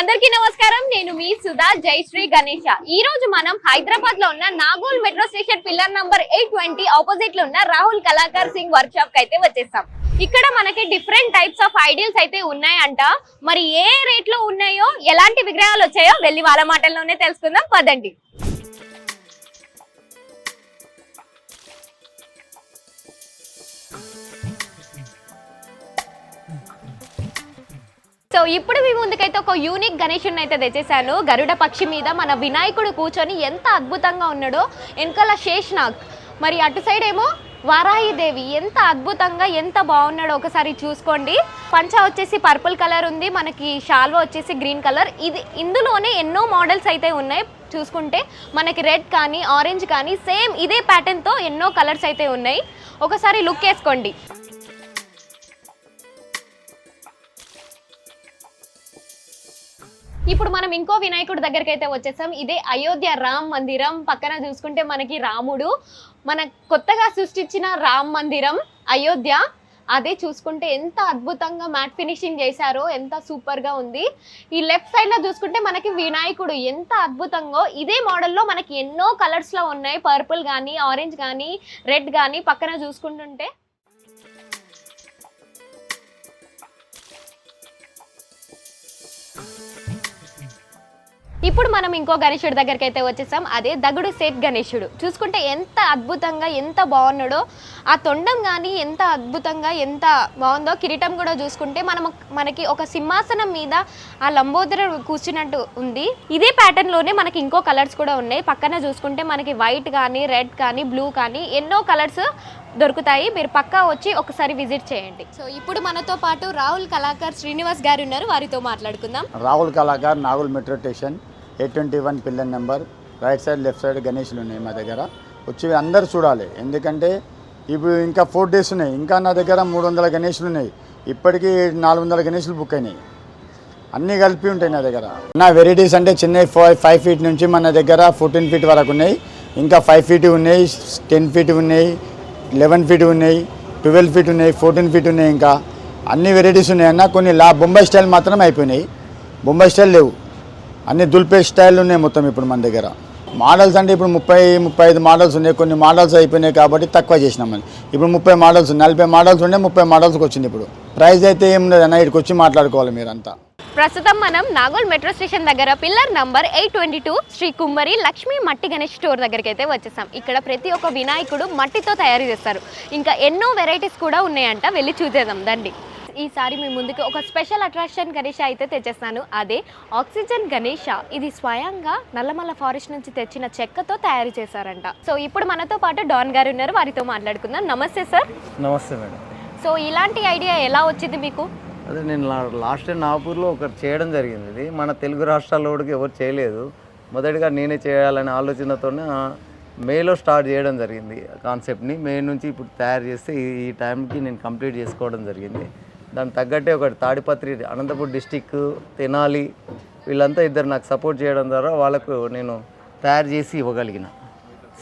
అందరికీ నమస్కారం. నేను మీ సుధా జయశ్రీ గణేష. ఈ రోజు మనం హైదరాబాద్లో ఉన్న Nagole metro station pillar number eight twenty ఆపోజిట్లో ఉన్న రాహుల్ కళాకార్ సింగ్ వర్క్ షాప్కి అయితే వచ్చేస్తాం ఇక్కడ మనకి డిఫరెంట్ టైప్స్ ఆఫ్ ఐడియల్స్ అయితే ఉన్నాయంట. మరి ఏ రేట్లో ఉన్నాయో ఎలాంటి విగ్రహాలు వచ్చాయో వెళ్ళి వాళ్ళ మాటల్లోనే తెలుసుకుందాం. పదండి. సో ఇప్పుడు మీ ముందుకైతే ఒక యూనిక్ గణేషుని అయితే తెచ్చేసాను గరుడ పక్షి మీద మన వినాయకుడు కూర్చొని ఎంత అద్భుతంగా ఉన్నాడో వెనకాల శేష్నాగ్. మరి అటు సైడ్ ఏమో వారాహిదేవి ఎంత అద్భుతంగా ఎంత బాగున్నాడో ఒకసారి చూసుకోండి. పంచ వచ్చేసి పర్పుల్ కలర్ ఉంది. మనకి షాల్వా వచ్చేసి గ్రీన్ కలర్ ఇది ఇందులోనే ఎన్నో మోడల్స్ అయితే ఉన్నాయి. చూసుకుంటే మనకి రెడ్ కానీ ఆరెంజ్ కానీ సేమ్ ఇదే ప్యాటర్న్తో ఎన్నో కలర్స్ అయితే ఉన్నాయి. ఒకసారి లుక్ వేసుకోండి. ఇప్పుడు మనం ఇంకో వినాయకుడి దగ్గరికి అయితే వచ్చేసాం. ఇదే అయోధ్య రామ్ మందిరం. పక్కన చూసుకుంటే మనకి రాముడు. మన కొత్తగా సృష్టించిన రామ్ మందిరం అయోధ్య. అదే చూసుకుంటే ఎంత అద్భుతంగా మ్యాట్ ఫినిషింగ్ చేశారో ఎంత సూపర్గా ఉంది. ఈ లెఫ్ట్ సైడ్లో చూసుకుంటే మనకి వినాయకుడు ఎంత అద్భుతంగా ఇదే మోడల్లో మనకి ఎన్నో కలర్స్లో ఉన్నాయి. పర్పుల్ కానీ ఆరెంజ్ కానీ రెడ్ కానీ పక్కన చూసుకుంటుంటే ఇప్పుడు మనం ఇంకో గణేశుడి దగ్గరికి అయితే వచ్చేసాం. అదే దగుడు సేట్ గణేశుడు చూసుకుంటే ఎంత అద్భుతంగా ఎంత బాగున్నాడో ఆ తొండం కానీ ఎంత అద్భుతంగా ఎంత బాగుందో కిరీటం కూడా చూసుకుంటే మనం మనకి ఒక సింహాసనం మీద ఆ లంబోదర కూర్చున్నట్టు ఉంది. ఇదే ప్యాటర్న్లోనే మనకి ఇంకో కలర్స్ కూడా ఉన్నాయి. పక్కన చూసుకుంటే మనకి వైట్ కానీ రెడ్ కానీ బ్లూ కానీ ఎన్నో కలర్స్ దొరుకుతాయి. మీరు పక్కా వచ్చి ఒకసారి విజిట్ చేయండి. సో ఇప్పుడు మనతో పాటు రాహుల్ కళాకార్ శ్రీనివాస్ గారు ఉన్నారు. వారితో మాట్లాడుకుందాం. Rahul Kalakar Nagole metro station. Eight twenty one pillar number right side left side గణేష్లు ఉన్నాయి మా దగ్గర. వచ్చి అందరు చూడాలి. ఎందుకంటే ఇప్పుడు ఇంకా ఫోర్ డేస్ ఉన్నాయి. ఇంకా నా దగ్గర మూడు వందల గణేష్లు ఉన్నాయి. ఇప్పటికీ నాలుగు వందల గణేష్లు బుక్ అయినాయి. అన్నీ కలిపి ఉంటాయి నా దగ్గర. నా వెరైటీస్ అంటే చిన్న ఫైవ్ ఫైవ్ ఫీట్ నుంచి మన దగ్గర ఫోర్టీన్ ఫీట్ వరకు ఉన్నాయి. ఇంకా ఫైవ్ ఫీట్ ఉన్నాయి టెన్ ఫీట్ ఉన్నాయి లెవెన్ ఫీట్ ఉన్నాయి ట్వెల్వ్ ఫీట్ ఉన్నాయి ఫోర్టీన్ ఫీట్ ఉన్నాయి ఇంకా. అన్ని వెరైటీస్ ఉన్నాయన్న కొన్ని లా బొంబాయి స్టైల్ మాత్రం అయిపోయినాయి. బొంబాయి స్టైల్ లేవు. అన్ని దుల్పే స్టైల్ ఉన్నాయి మొత్తం ఇప్పుడు మన దగ్గర. మోడల్స్ అంటే ఇప్పుడు ముప్పై ముప్పై ఐదు మోడల్స్ ఉన్నాయి. కొన్ని మోడల్స్ అయిపోయినాయి కాబట్టి తక్కువ చేసినాం మనం. ఇప్పుడు ముప్పై మోడల్స్ నలభై మోడల్స్ ఉన్నాయి ముప్పై మోడల్స్కి వచ్చింది ఇప్పుడు. ప్రైస్ అయితే ఏం లేదన్నా ఇక్కడికి వచ్చి మాట్లాడుకోవాలి మీరంతా. ప్రస్తుతం మనం నాగోల్ మెట్రో స్టేషన్ దగ్గర pillar number eight twenty two Shri Kummari Lakshmi మట్టి గణేష్ స్టోర్ దగ్గరికి అయితే వచ్చేసాం. ఇక్కడ ప్రతి ఒక్క వినాయకుడు మట్టితో తయారు చేస్తారు. ఇంకా ఎన్నో వెరైటీస్ కూడా ఉన్నాయంట. వెళ్ళి చూసేద్దాం. దండి ఈసారి మీ ముందుకు ఒక స్పెషల్ అట్రాక్షన్ గణేష అయితే తెచ్చేస్తాను. అదే ఆక్సిజన్ గణేష. ఇది స్వయంగా నల్లమల్ల ఫారెస్ట్ నుంచి తెచ్చిన చెక్కతో తయారు చేశారంట. సో ఇప్పుడు మనతో పాటు డాన్ గారు ఉన్నారు. వారితో మాట్లాడుకుందాం. నమస్తే సార్. నమస్తే మేడం. సో ఇలాంటి ఐడియా ఎలా వచ్చింది మీకు? అదే నేను లాస్ట్ టైం నాగపూర్లో ఒకటి చేయడం జరిగింది ఇది. మన తెలుగు రాష్ట్రాల్లో కూడా ఎవరు చేయలేదు. మొదటిగా నేనే చేయాలనే ఆలోచనతోనే మేలో స్టార్ట్ చేయడం జరిగింది కాన్సెప్ట్ని. మే నుంచి ఇప్పుడు తయారు చేస్తే ఈ ఈ టైంకి నేను కంప్లీట్ చేసుకోవడం జరిగింది. దానికి తగ్గట్టే ఒకటి తాడిపత్రి అనంతపూర్ డిస్టిక్ తెనాలి వీళ్ళంతా ఇద్దరు నాకు సపోర్ట్ చేయడం ద్వారా వాళ్ళకు నేను తయారు చేసి ఇవ్వగలిగిన.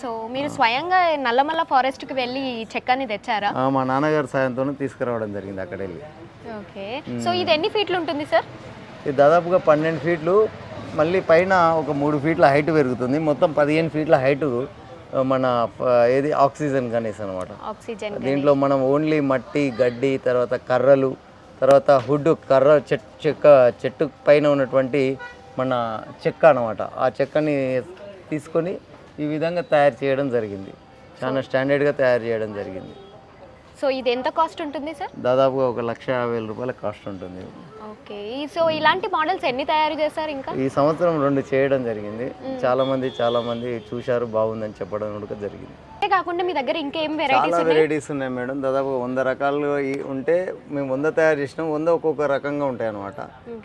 సో మీరు స్వయంగా నల్లమల్ల ఫారెస్ట్కి వెళ్ళి చెక్కని తెచ్చారా? మా నాన్నగారి సాయంతో తీసుకురావడం జరిగింది అక్కడ వెళ్ళి. ఓకే. సో ఇది ఎన్ని ఫీట్లు ఉంటుంది సార్? ఇది దాదాపుగా పన్నెండు ఫీట్లు. మళ్ళీ పైన ఒక మూడు ఫీట్ల హైట్ పెరుగుతుంది. మొత్తం పదిహేను ఫీట్ల హైట్ మన ఏది ఆక్సిజన్ గణేష్ అనమాట ఆక్సిజన్ దీంట్లో మనం ఓన్లీ మట్టి గడ్డి తర్వాత కర్రలు తర్వాత హుడ్ కర్ర చెట్ చెక్క చెట్టు పైన ఉన్నటువంటి మన చెక్క అనమాట ఆ చెక్కని తీసుకొని ఈ విధంగా తయారు చేయడం జరిగింది. చాలా స్టాండర్డ్గా తయారు చేయడం జరిగింది. సో ఇది ఎంత కాస్ట్ ఉంటుంది సార్ దాదాపుగా ఒక లక్ష యాభై వేల రూపాయల కాస్ట్ ఉంటుంది. ఓకే. సో ఇలాంటి మోడల్స్ ఎన్ని తయారు చేస్తారు ఇంకా? ఈ సంవత్సరం రెండు చేయడం జరిగింది. చాలా మంది చాలా మంది చూశారు బాగుందని చెప్పడం కూడా జరిగింది. అంతే కాకుండా మీ దగ్గర ఇంకేం వెరైటీస్ ఉన్నాయి? వెరైటీస్ ఉన్నాయి మేడం దాదాపు వంద రకాలు ఈ- ఉంటే మేము వంద తయారు చేసినాం. వంద ఒక్కొక్క రకంగా ఉంటాయి అనమాట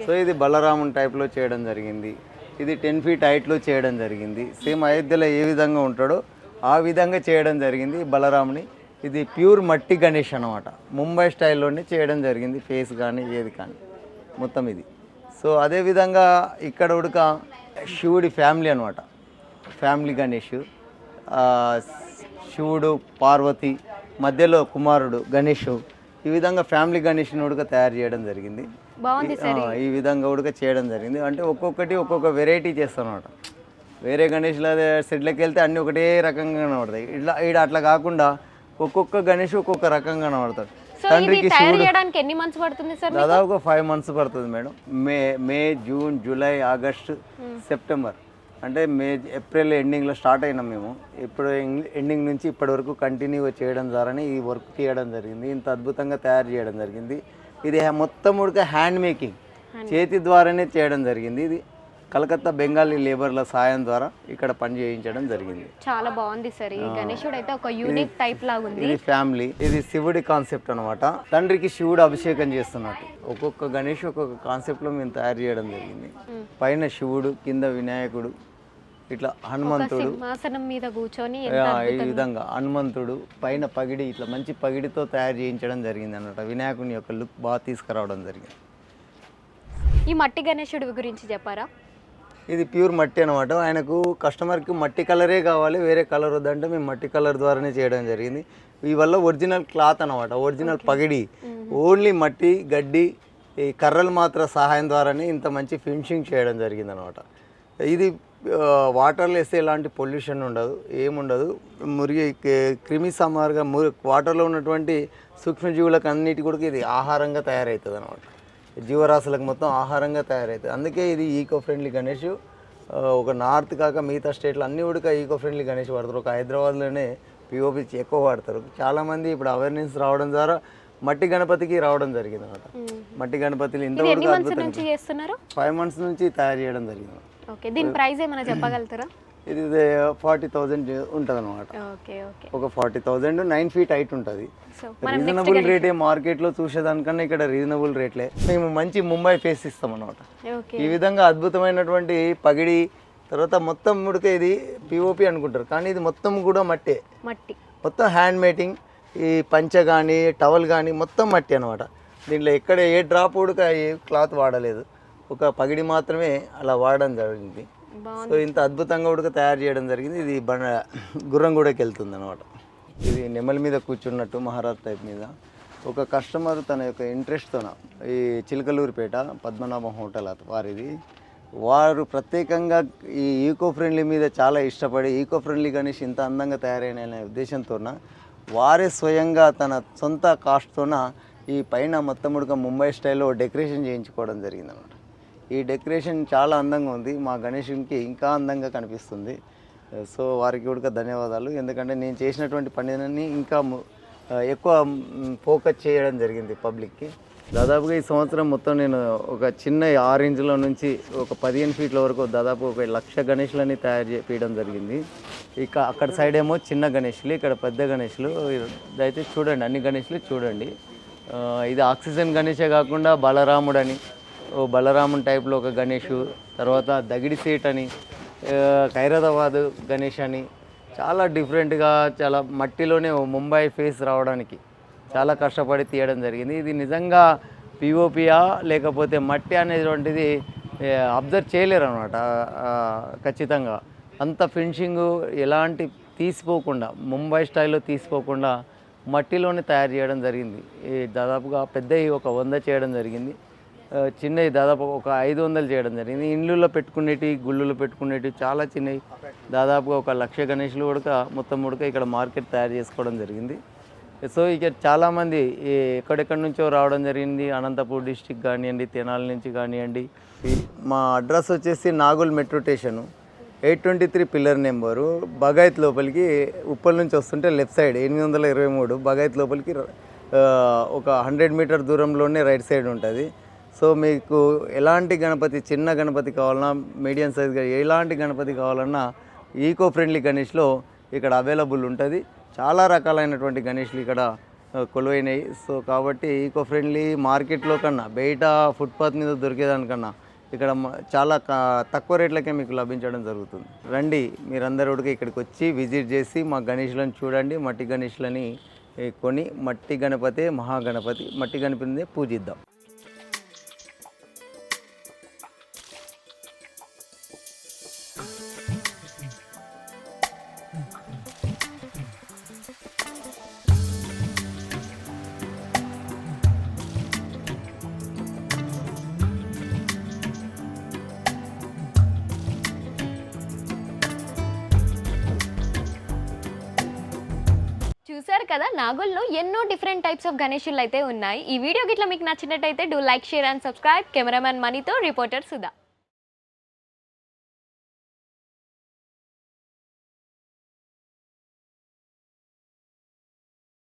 సో ఇది బలరామున్ టైప్లో చేయడం జరిగింది. ఇది టెన్ ఫీట్ హైట్లో చేయడం జరిగింది. సేమ్ అయోధ్యలో ఏ విధంగా ఉంటాడో ఆ విధంగా చేయడం జరిగింది ఈ బలరాముని. ఇది ప్యూర్ మట్టి గణేష్ అనమాట ముంబై స్టైల్లోనే చేయడం జరిగింది ఫేస్ కానీ ఏది కానీ. మొత్తం ఇది. సో అదేవిధంగా ఇక్కడ ఉడక శివుడి ఫ్యామిలీ అనమాట ఫ్యామిలీ గణేష్ శివుడు పార్వతి మధ్యలో కుమారుడు గణేష్. ఈ విధంగా ఫ్యామిలీ గణేష్ని ఉడక తయారు చేయడం జరిగింది. ఈ విధంగా కూడా చేయడం జరిగింది. అంటే ఒక్కొక్కటి ఒక్కొక్క వెరైటీ చేస్తాం అనమాట వేరే గణేష్ల సెట్లకి వెళ్తే అన్ని ఒకటే రకంగా కనబడతాయి. ఇట్లా ఈడ అట్లా కాకుండా ఒక్కొక్క గణేష్ ఒక్కొక్క రకంగా కనబడతాడు. తయారు చేయడానికి ఎన్ని మంత్స్ పడుతుంది సార్ దాదాపు ఫైవ్ మంత్స్ పడుతుంది madam. May May June July August September. అంటే మే ఏప్రిల్ ఎండింగ్లో స్టార్ట్ అయినాం మేము. ఇప్పుడు ఎండింగ్ నుంచి ఇప్పటి వరకు కంటిన్యూ చేయడం ద్వారానే ఈ వర్క్ తీయడం జరిగింది. ఇంత అద్భుతంగా తయారు చేయడం జరిగింది. ఇది మొత్తం ఉడక హ్యాండ్ మేకింగ్ చేతి ద్వారానే చేయడం జరిగింది. ఇది కలకత్తా బెంగాలీ లేబర్ల సాయం ద్వారా ఇక్కడ పని చేయించడం జరిగింది. చాలా బాగుంది సార్. ఈ గణేశుడు అయితే ఒక యూనిక్ టైప్ లాగా ఉంది ఇది ఫ్యామిలీ ఇది శివుడి కాన్సెప్ట్ అనమాట తండ్రికి శివుడు అభిషేకం చేస్తున్నట్టు. ఒక్కొక్క గణేష్ ఒక్కొక్క కాన్సెప్ట్లో మేము తయారు చేయడం జరిగింది. పైన శివుడు కింద వినాయకుడు ఇట్లా హనుమంతుడు. సింహాసనం మీద కూర్చొని ఈ విధంగా హనుమంతుడు పైన పగిడి ఇట్లా మంచి పగిడితో తయారు చేయించడం జరిగింది అన్నమాట. వినాయకుని యొక్క లుక్ బాగా తీసుకురావడం జరిగింది. ఈ మట్టి గణేశుడి గురించి చెప్పారా? ఇది ప్యూర్ మట్టి అనమాట ఆయనకు కస్టమర్కి మట్టి కలరే కావాలి వేరే కలర్ వద్దంటే మేము మట్టి కలర్ ద్వారానే చేయడం జరిగింది. ఈ వల్ల ఒరిజినల్ క్లాత్ అనమాట ఒరిజినల్ పగిడి. ఓన్లీ మట్టి గడ్డి ఈ కర్రలు మాత్రం సహాయం ద్వారానే ఇంత మంచి ఫినిషింగ్ చేయడం జరిగింది అనమాట ఇది వాటర్లో వేస్తే ఎలాంటి పొల్యూషన్ ఉండదు ఏముండదు. మురిగి క్రిమి సంహారగా ము వాటర్లో ఉన్నటువంటి సూక్ష్మజీవులకు అన్నిటి కూడా ఇది ఆహారంగా తయారవుతుంది అనమాట జీవరాశులకు మొత్తం ఆహారంగా తయారవుతుంది అందుకే ఇది ఈకో ఫ్రెండ్లీ గణేష్ ఒక నార్త్ కాక మిగతా స్టేట్లో అన్ని కూడా ఈకో ఫ్రెండ్లీ గణేష్ వాడతారు. ఒక హైదరాబాద్లోనే పిఓపి ఎక్కువ వాడతారు. చాలామంది ఇప్పుడు అవేర్నెస్ రావడం ద్వారా మట్టి గణపతికి రావడం జరిగింది అనమాట మట్టి గణపతిని ఇంతవరకు ఫైవ్ మంత్స్ నుంచి తయారు చేయడం జరిగింది ఓకే దీని ప్రైస్ ఏమైనా చెప్పగలుగుతారా? ఇది ఫార్టీ థౌజండ్ ఉంటుంది అనమాట ఒక forty thousand nine feet height ఉంటుంది. రీజనబుల్ రేటే మార్కెట్లో చూసేదానికన్నా ఇక్కడ రీజనబుల్ రేట్లే మేము మంచి ముంబై ఫేస్ ఇస్తాం అనమాట ఈ విధంగా అద్భుతమైనటువంటి పగిడి తర్వాత మొత్తం ముడిక ఇది పిఓపి అనుకుంటారు. కానీ ఇది మొత్తం కూడా మట్టే. మట్టి. మొత్తం హ్యాండ్ మేకింగ్ ఈ పంచ కానీ టవల్ కానీ మొత్తం మట్టి అనమాట దీంట్లో ఎక్కడ ఏ డ్రాప్ ఉడక ఏ క్లాత్ వాడలేదు. ఒక పగిడి మాత్రమే అలా వాడడం జరిగింది. సో ఇంత అద్భుతంగా ఉడక తయారు చేయడం జరిగింది. ఇది బండ గుర్రంగూడకి వెళ్తుంది అనమాట ఇది నెమలి మీద కూర్చున్నట్టు మహారాజ్ టైప్ మీద. ఒక కస్టమర్ తన యొక్క ఇంట్రెస్ట్తోన ఈ చిలకలూరిపేట పద్మనాభం హోటల్ వారిది. వారు ప్రత్యేకంగా ఈ ఈకో ఫ్రెండ్లీ మీద చాలా ఇష్టపడి ఈకో ఫ్రెండ్లీ గణేష్ ఇంత అందంగా తయారైన ఉద్దేశంతోన వారే స్వయంగా తన సొంత కాస్ట్తోన ఈ పైన మొత్తం ఉడక ముంబై స్టైల్లో డెకరేషన్ చేయించుకోవడం జరిగిందన్నమాట. ఈ డెకరేషన్ చాలా అందంగా ఉంది. మా గణేషునికి ఇంకా అందంగా కనిపిస్తుంది. సో వారికి కూడా ధన్యవాదాలు. ఎందుకంటే నేను చేసినటువంటి పనిని ఇంకా ఎక్కువ ఫోకస్ చేయడం జరిగింది పబ్లిక్కి. దాదాపుగా ఈ సంవత్సరం మొత్తం నేను ఒక చిన్న ఆరెంజ్లో నుంచి ఒక పదిహేను ఫీట్ల వరకు దాదాపు ఒక లక్ష గణేష్లని తయారు చేయడం జరిగింది. ఇక అక్కడ సైడ్ ఏమో చిన్న గణేష్లు ఇక్కడ పెద్ద గణేష్లు. అయితే చూడండి అన్ని గణేష్లు చూడండి. ఇది ఆక్సిజన్ గణేషే కాకుండా బలరాముడు అని బలరాముని టైప్లో ఒక గణేష్ తర్వాత దగిడి సేట్ అని ఖైరదాబాద్ గణేష్ అని చాలా డిఫరెంట్గా చాలా మట్టిలోనే ముంబై ఫేస్ రావడానికి చాలా కష్టపడి తీయడం జరిగింది. ఇది నిజంగా పిఓపియా లేకపోతే మట్టి అనేటువంటిది అబ్జర్వ్ చేయలేరు అనమాట ఖచ్చితంగా. అంత ఫినిషింగ్ ఎలాంటి తీసిపోకుండా ముంబై స్టైల్లో తీసిపోకుండా మట్టిలోనే తయారు చేయడం జరిగింది. ఈ దాదాపుగా పెద్దవి ఒక వంద చేయడం జరిగింది. చిన్నవి దాదాపు ఒక ఐదు వందలు చేయడం జరిగింది. ఇండ్లలో పెట్టుకునేటి గుళ్ళలో పెట్టుకునేటివి చాలా చిన్నవి. దాదాపుగా ఒక లక్ష గణేషులు ఉడక మొత్తం ఉడక ఇక్కడ మార్కెట్ తయారు చేసుకోవడం జరిగింది. సో ఇక చాలామంది ఎక్కడెక్కడి నుంచో రావడం జరిగింది. అనంతపూర్ డిస్టిక్ కానివ్వండి తెనాలి నుంచి కానివ్వండి. మా అడ్రస్ వచ్చేసి Nagole metro station. Eight twenty three pillar number. Bagayath లోపలికి ఉప్పల్ నుంచి వస్తుంటే లెఫ్ట్ సైడ్ ఎనిమిది వందల ఇరవై మూడు బగాయత్ లోపలికి ఒక హండ్రెడ్ మీటర్ దూరంలోనే రైట్ సైడ్ ఉంటుంది. సో మీకు ఎలాంటి గణపతి చిన్న గణపతి కావాలన్నా మీడియం సైజ్ ఎలాంటి గణపతి కావాలన్నా ఈకో ఫ్రెండ్లీ గణేష్లో ఇక్కడ అవైలబుల్ ఉంటుంది. చాలా రకాలైనటువంటి గణేష్లు ఇక్కడ కొలువైనాయి. సో కాబట్టి ఈకో ఫ్రెండ్లీ మార్కెట్లో కన్నా బయట ఫుట్పాత్ మీద దొరికేదానికన్నా ఇక్కడ చాలా తక్కువ రేట్లకే మీకు లభించడం జరుగుతుంది. రండి మీరందరూ కూడా ఇక్కడికి వచ్చి విజిట్ చేసి మా గణేష్లను చూడండి మట్టి గణేష్లని కొని మట్టి గణపతి మహాగణపతి మట్టి గణపతిని పూజిద్దాం. చూసారు కదా నాగుల్లో ఎన్నో డిఫరెంట్ టైప్స్ ఆఫ్ గణేషులు అయితే ఉన్నాయి. ఈ వీడియో గిట్ల మీకు నచ్చినట్టయితే do like share and subscribe cameraman మనీతో రిపోర్టర్ సుధా